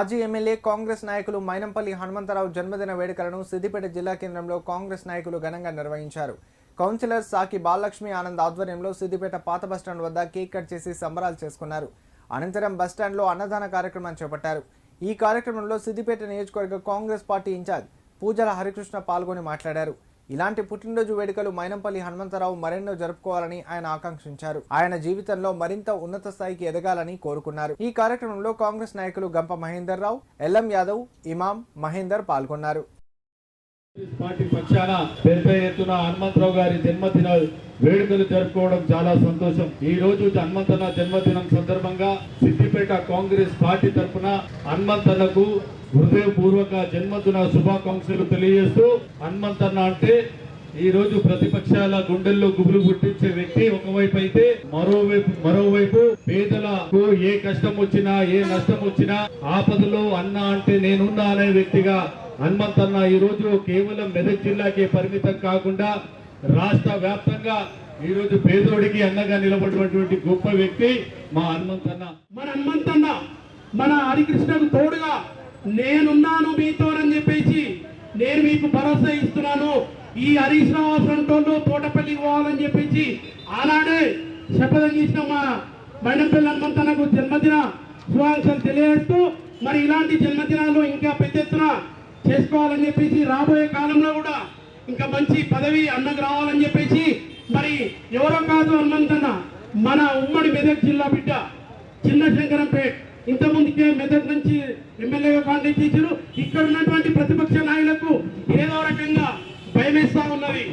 మాజీ ఎమ్మెల్యే కాంగ్రెస్ నాయకులు మైనంపల్లి హనుమంతరావు జన్మదిన వేడుకలను సిద్దిపేట జిల్లా కేంద్రంలో కాంగ్రెస్ నాయకులు ఘనంగా నిర్వహించారు. కౌన్సిలర్ సాకి బాలలక్ష్మి ఆనంద్ ఆధ్వర్యంలో సిద్దిపేట పాత బస్టాండ్ వద్ద కేక్ కట్ చేసి సంబరాలు చేసుకున్నారు. అనంతరం బస్టాండ్లో అన్నదాన కార్యక్రమం చేపట్టారు. ఈ కార్యక్రమంలో సిద్దిపేట నియోజకవర్గ కాంగ్రెస్ పార్టీ ఇన్ఛార్జ్ పూజల హరికృష్ణ పాల్గొని మాట్లాడారు. ఇలాంటి పుట్టినరోజు వేడుకలు మైనంపల్లి హనుమంతరావు మరెన్నో జరుపుకోవాలని ఆయన ఆకాంక్షించారు. ఆయన జీవితంలో మరింత ఉన్నత స్థాయికి ఎదగాలని కోరుకున్నారు. ఈ కార్యక్రమంలో కాంగ్రెస్ నాయకులు గంప మహేందర్ రావు ఎల్ఎం యాదవ్ ఇమాం మహేందర్ పాల్గొన్నారు. పార్టీ పక్షాన పెద్ద ఎత్తున హనుమంతరావు గారి జన్మదిన వేడుకలు జరుపుకోవడం చాలా సంతోషం. ఈ రోజు హనుమంతరావు జన్మదినం సందర్భంగా సిద్దిపేట కాంగ్రెస్ పార్టీ తరఫున హనుమంతన్నకు హృదయపూర్వక జన్మదిన శుభాకాంక్షలు తెలియజేస్తూ హనుమంతన్న అంటే ఈ రోజు ప్రతిపక్షాల గుండెల్లో గుబులు పుట్టించే వ్యక్తి ఒకవైపు అయితే మరోవైపు మరోవైపు పేదలకు ఏ కష్టం వచ్చినా ఏ నష్టం వచ్చినా ఆపదలో అన్న అంటే నేనున్నా అనే వ్యక్తిగా హనుమంతన్న ఈ రోజు కేవలం మెదక్ జిల్లాకే పరిమితం కాకుండా రాష్ట్ర వ్యాప్తంగా ఈరోజు పేదోడికి అండగా నిలబడినటువంటి గొప్ప వ్యక్తి మా హనుమంతన్న మన హనుమంతన్న మన హరికృష్ణకు తోడుగా నేనున్నాను మీతోనని చెప్పేసి నేను మీకు భరోసా ఇస్తున్నాను. ఈ హరీష్ రావు తోటపల్లికి పోవాలని చెప్పేసి ఆనాడే శపథం చేసిన మా మైనపల్లి హనుమంతన్నకు జన్మదిన శుభాకాంక్షలు తెలియజేస్తూ మరి ఇలాంటి జన్మదినాలు ఇంకా పెద్ద ఎత్తున చేసుకోవాలని చెప్పేసి రాబోయే కాలంలో కూడా ఇంకా మంచి పదవి అన్నకు రావాలని చెప్పేసి మరి ఎవరో కాదు అన్నంతన మన ఉమ్మడి మెదక్ జిల్లా బిడ్డ చిన్న శంకరంపేట్. ఇంతకుముందుకే మెదక్ నుంచి ఎమ్మెల్యేగా కాంటాక్ట్ చేశారు. ఇక్కడ ఉన్నటువంటి ప్రతిపక్ష నాయకులకు ఏదో రకంగా భయమేస్తా ఉన్నది.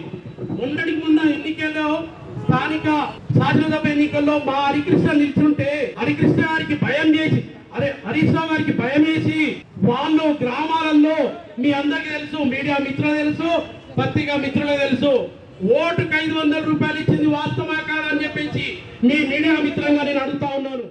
ఉండడికి ముందు ఎన్నికల్లో స్థానిక శాసనసభ ఎన్నికల్లో మా హరికృష్ణ నిల్చుంటే హరికృష్ణ గారికి భయం చేసి అరే హరీష్ రావు గారికి భయం వేసి వాళ్ళు గ్రామాలలో మీ అందరికీ తెలుసు మీడియా మిత్రులు తెలుసు పత్రికా మిత్రులు తెలుసు ఓటుకు ఐదు వందల రూపాయలు ఇచ్చింది వాస్తవా కాదని చెప్పేసి మీ మీడియా మిత్రంగా నేను అడుగుతా ఉన్నాను.